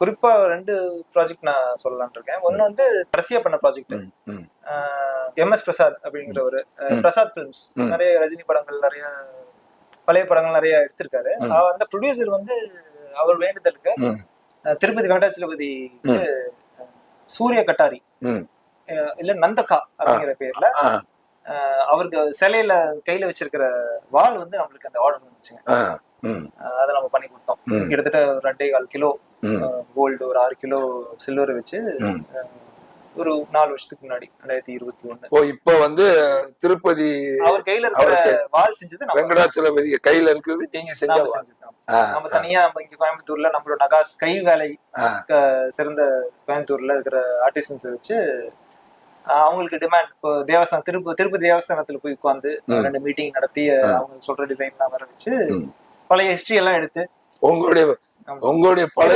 குறிப்பா ரெண்டு ப்ராஜெக்ட் நான் சொல்லலாம்னு இருக்கேன். ஒன்னு வந்து கடைசியா பண்ண ப்ராஜெக்ட் எம் எஸ் பிரசாத் அப்படிங்கிற ஒரு அஹ், ம். பிரசாத் பிலிம்ஸ். நிறைய ரஜினி படங்கள் நிறைய பழைய படங்கள் நிறைய எடுத்திருக்காரு. அந்த ப்ரொடியூசர் வந்து அவர் வேண்டுதலுக்கு திருப்பதி வெங்கடாச்சலபதி சூரிய கட்டாரி இல்ல நந்தகா அப்படிங்கிற பேர்ல அவருக்கு சிலையில கையில வச்சிருக்கிற வாள் வந்து நம்மளுக்கு அந்த ஆர்டர் வந்துச்சுங்க. அதை நம்ம பண்ணி கொடுத்தோம். கிட்டத்தட்ட ரெண்டே கால் கிலோ கோல்டு ஒரு ஆறு கிலோ சில்வர் வச்சு ஒரு நாலு வருஷத்துக்கு முன்னாடி ரெண்டாயிரத்தி இருபத்தி ஒண்ணு. ஓ இப்ப வந்து திருப்பதி அவர் கையில இருக்கிற வாள் செஞ்சது வெங்கடாச்சலபதி கையில இருக்கிறது நீங்க செஞ்ச நம்ம தனியா நம்ம இங்க கோயம்புத்தூர்ல நம்மளோட நகாஸ் கை வேலை சிறந்த கோயம்புத்தூர்ல இருக்கிற ஆர்டிசன்ஸ் வச்சு அவங்களுக்கு டிமாண்ட் இப்போ தேவஸ்தானம் திருப்பதி திருப்பதி தேவஸ்தானத்துல போய் உட்காந்து. ரெண்டு மீட்டிங் நடத்தி அவங்க சொல்ற டிசைன் எல்லாம் வர வச்சு. பழைய ஹிஸ்டரி எல்லாம் எடுத்து உங்களுடைய. உங்களுடைய பழைய